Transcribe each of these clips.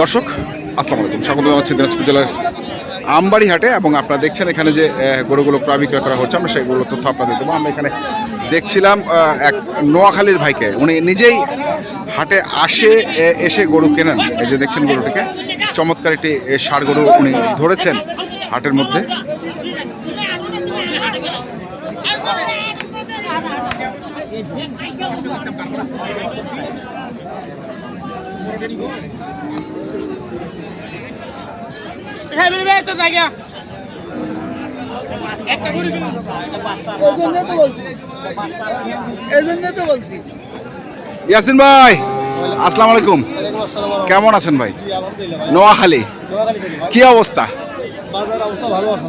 দর্শক, আসসালামু আলাইকুম। স্বাগত জানাচ্ছি দিনাজপুর জেলার আমবাড়ি হাটে এবং আপনারা দেখছেন এখানে যে গরুগুলো ক্রয় বিক্রয় করা হচ্ছে, আমরা সেইগুলো তথ্য আপনাদের দেবো। আমরা এখানে দেখছিলাম এক নোয়াখালীর ভাইকে। উনি নিজেই হাটে আসে এসে গরু কেনেন। এই যে দেখছেন গরুটিকে, চমৎকার একটি ষাড় গরু উনি ধরেছেন হাটের মধ্যে হ্যাঁ বেবি একটা জায়গা একটা করে এই জন্য তো বলছি এই জন্য তো বলছি ইয়াসিন ভাই আসসালামু আলাইকুম। কেমন আছেন ভাই? নোয়াখালী। কি অবস্থা? বাজার অবস্থা ভালো আছে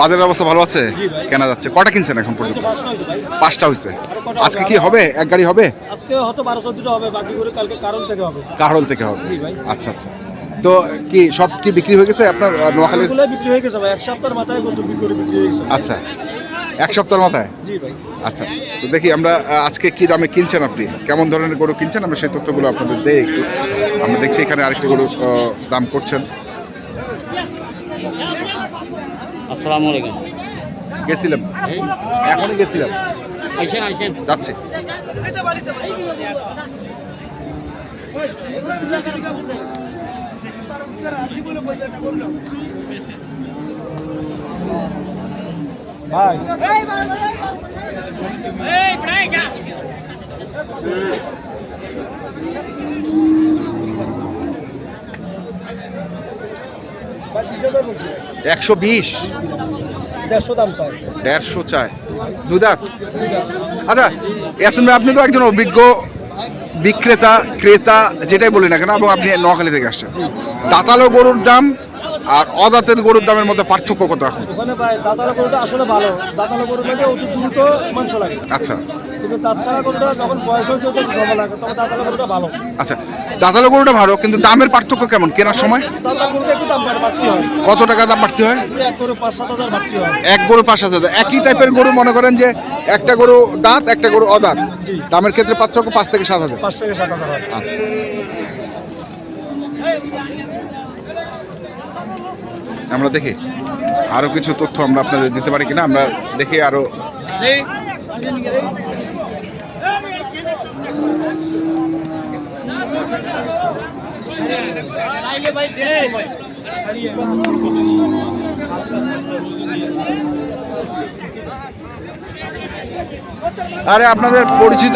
বাজারের অবস্থা ভালো আছে? কেনা যাচ্ছে। কটা কিনছেন এখন পর্যন্ত? পাঁচটা হয়েছে ভাই। পাঁচটা হয়েছে। কটা আজকে? কি হবে? এক গাড়ি হবে? আজকে হয়তো বারো চোদ্দটা হবে। বাকি করে কালকে কারণ থেকে হবে। কাহরল থেকে হবে। আচ্ছা আচ্ছা। তো কি সব কি বিক্রি হয়ে গেছে আপনার নোয়াখালীর? এগুলো বিক্রি হয়ে গেছে ভাই। এক সপ্তাহের মাথায় কত বিক্রি করে বিক্রি হয়ে গেছে। আচ্ছা। এক সপ্তাহের মাথায়? জি ভাই। আচ্ছা। তো দেখি আমরা আজকে কি দামে কিনছেন আপনি? কেমন ধরনের গরু কিনছেন? আমরা সেই তথ্যগুলো আপনাদের দেই একটু। আমরা দেখছি এখানে আরেকটি গরু দাম করছেন। আসসালামু আলাইকুম। গেছিলাম এখনই গেছিলাম আইসেন আইসেন। যাচ্ছি। এই ব্রেকা ভাই একশো বিশ। দেড়শো দাম চাই। দেড়শো চায় দুদাত আচ্ছা আপনি তো একজন অভিজ্ঞ বিক্রেতা ক্রেতা যেটাই বলি না কেন এবং আপনি নোয়াখালী থেকে আসছেন। দাতালো গরুর দাম আর অদাতের গরুর দামের মধ্যে পার্থক্য কত এখন? ওখানে ভাই দাতালা গরুটা আসলে ভালো। দাতালা গরু মানে অতি দ্রুত মাংস লাগে। আচ্ছা। কিন্তু তাছাড়া গরুটা যখন বয়স হতে একটু সময় লাগে তখন দাতালা গরুটা ভালো। আচ্ছা দাতালো গরুটা ভালো কিন্তু দামের পার্থক্য কেমন? কেনার সময়? দাতালা গরুটা একটু দাম বাড়তি হয়। কত টাকা দাম বাড়তি হয়? এক করে পাঁচ সাত হাজার বাড়তি হয়। এক গরু পাঁচ হাজার। একই টাইপের গরু মনে করেন যে একটা গরু দাঁত একটা গরু অদাঁত দামের ক্ষেত্রে পার্থক্য পাঁচ থেকে সাত হাজার। পাঁচ থেকে সাত হাজার আচ্ছা। আমরা দেখি। আরও কিছু তথ্য আমরা আপনাদের দিতে পারি কিনা, আমরা দেখি আরও। আরে আপনাদের পরিচিত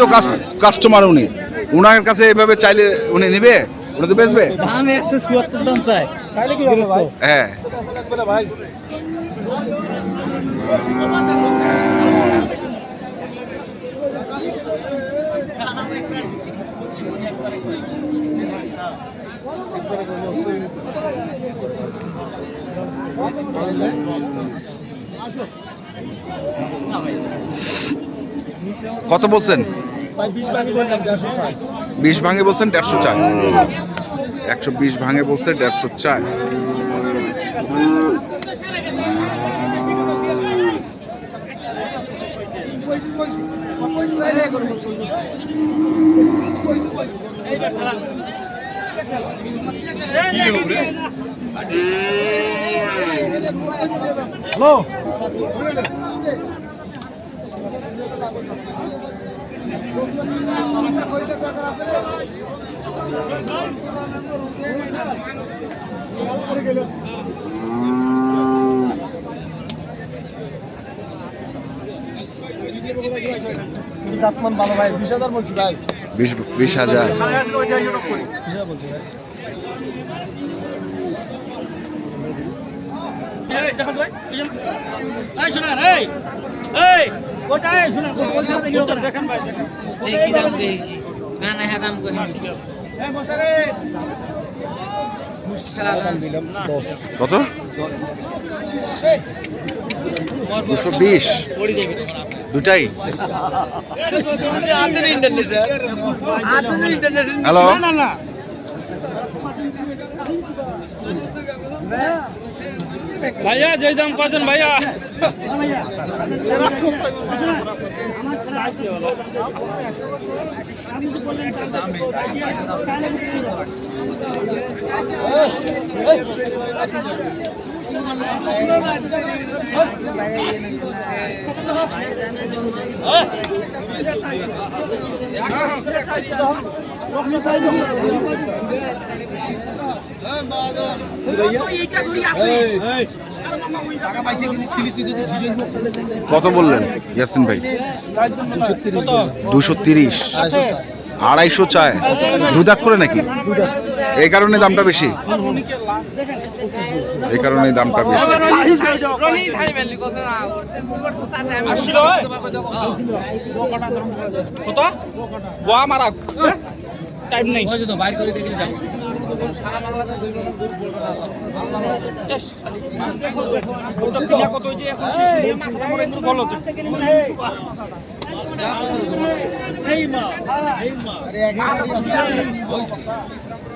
কাস্টমার উনি। উনার কাছে এভাবে চাইলে উনি নেবে? উনি তো বেচবে? দাম একশো চুয়াত্তর দাম চাই। চাইলে কি হবে ভাই? হ্যাঁ। ভাই কত বলছেন? ভাই বিশ ভাঙে বলছেন দেড়শো চায় একশো বিশ ভাঙে বলছে দেড়শো চায় হ্যালো। জাতমান ভালো ভাই বিশ হাজার বলছি ভাই। বিশ বিশ হাজার। বলছি ভাই এই দেখো ভাই এই শোনা এই এই। কি দাম কইছি? না না হ্যাঁ দাম কইছি দশ কত? দুশো বিশ। দুটাই। হ্যালো? না না না। ভাইয়া যে দাম করছেন ভাইয়া। কত বললেন ইয়াসিন ভাই? দুশো তিরিশ। আড়াইশো চায়। দুই দাঁত করে নাকি? এই কারণে দামটা বেশি। এই কারণে দামটা বেশি। টাইম নেই। কত হয়েছে? এখন শেষ হয়ে মাথা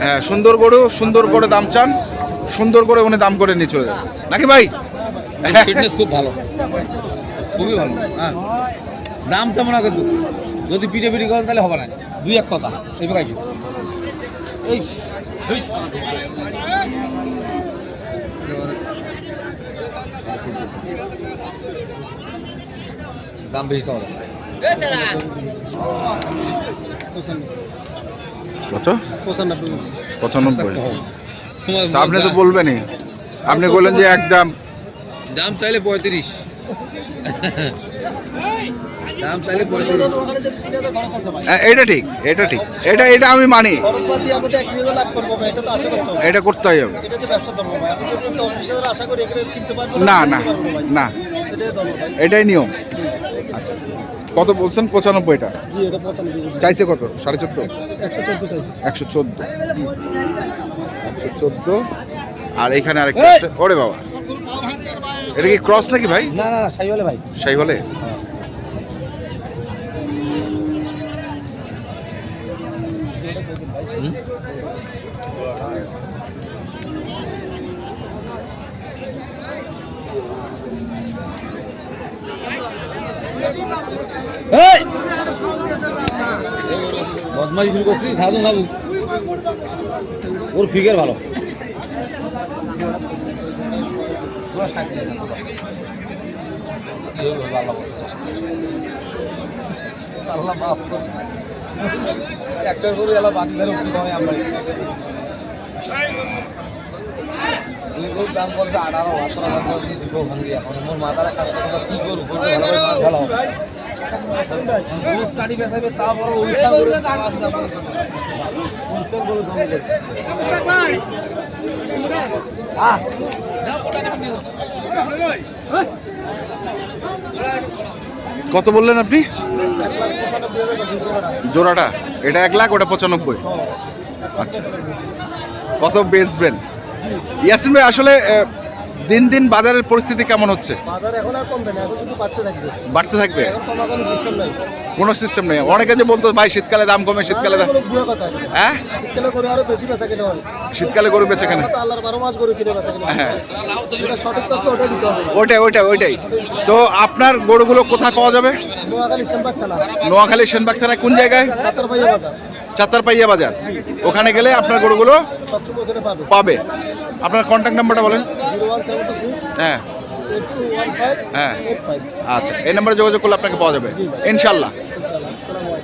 হ্যাঁ সুন্দর গরু সুন্দর করে দাম চান। সুন্দর করে উনি দাম করে নিচে নাকি ভাই? ফিটনেস খুব ভালো। খুবই ভালো হ্যাঁ। দাম তেমন না কিন্তু যদি পিঠে পিঠে করেন তাহলে হবে না। দুই এক কথা এই এই। দাম বেশি চাওয়া কত? পঁচানব্বই। আপনি তো বলবেনই। আপনি বললেন যে একদম দাম। চাইলে পঁয়ত্রিশ। দাম চাইলে পঁয়ত্রিশ। এটা ঠিক এটা ঠিক। এটা এটা আমি মানি। এটা করতে হবে। না না। না। এটাই নিয়ম। আচ্ছা। কত বলছেন? পঁচানব্বইটা। এটা চাইছে কত? সাড়ে চোদ্দ? একশো চোদ্দ একশো চোদ্দ। আর এখানে আরেকটা ওরে বাবা। এটা কি ক্রস নাকি ভাই? না না সাই বলে ভাই। সাই বলে বদমাশি শুরু করছি খাব খাব ওর ফিগার ভালো। করে হবে আমরা দুই দাম করছে আঠারো হাজার দুশো এখন মোর মাথার কাজ করতে কি করব ভালো কত বললেন আপনি? জোড়াটা। এটা এক লাখ, ওটা পঁচানব্বই। আচ্ছা। কত বেচবেন? ইয়াসিন ভাই, আসলে দিন দিন বাজারের পরিস্থিতি কেমন হচ্ছে? বাজার এখন আর কমবে না এখন শুধু বাড়তে থাকবে। বাড়তে থাকবে? এখন কোনো সিস্টেম নাই। কোনো সিস্টেম নেই। অনেকে যে বলতো ভাই শীতকালে দাম কমে শীতকালে দাম হ্যাঁ? শীতকালে করে আরও বেশি বেচা কিনে হয়। শীতকালে গরু বেচে কেন। আল্লাহর বারো মাস করে কিনে বেচা কিনে হ্যাঁ। যেটা সঠিক তথ্য ওটা দিতে হবে। ওইটাই ওইটাই ওইটাই। তো আপনার গরুগুলো কোথায় পাওয়া যাবে? নোয়াখালী সেনবাগ থানা। নোয়াখালী সেনবাগ থানায় কোন জায়গায়? বাজার। চাত্তারপাইয়া বাজার। ওখানে গেলে আপনার গরুগুলো পাবে। আপনার কন্ট্যাক্ট নাম্বারটা বলেন। হ্যাঁ। হ্যাঁ। আচ্ছা এই নাম্বারে যোগাযোগ করলে আপনাকে পাওয়া যাবে। ইনশাল্লাহ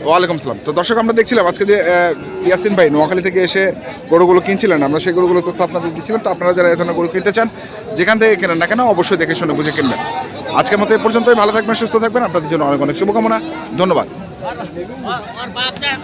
ওয়ালাইকুম সালাম তো দর্শক, আমরা দেখছিলাম আজকে যে ইয়াসিন ভাই নোয়াখালী থেকে এসে গরুগুলো কিনছিলেন। আমরা সেই গরুগুলো তথ্য আপনাদের দিচ্ছিলাম। তো আপনারা যারা এ ধরনের গরু কিনতে চান, যেখান থেকে কেনেন না কেন, অবশ্যই দেখে শুনে বুঝে কিনবেন। আজকের মতো এ পর্যন্তই। ভালো থাকবেন, সুস্থ থাকবেন। আপনাদের জন্য অনেক অনেক শুভকামনা। ধন্যবাদ। और बाप जाए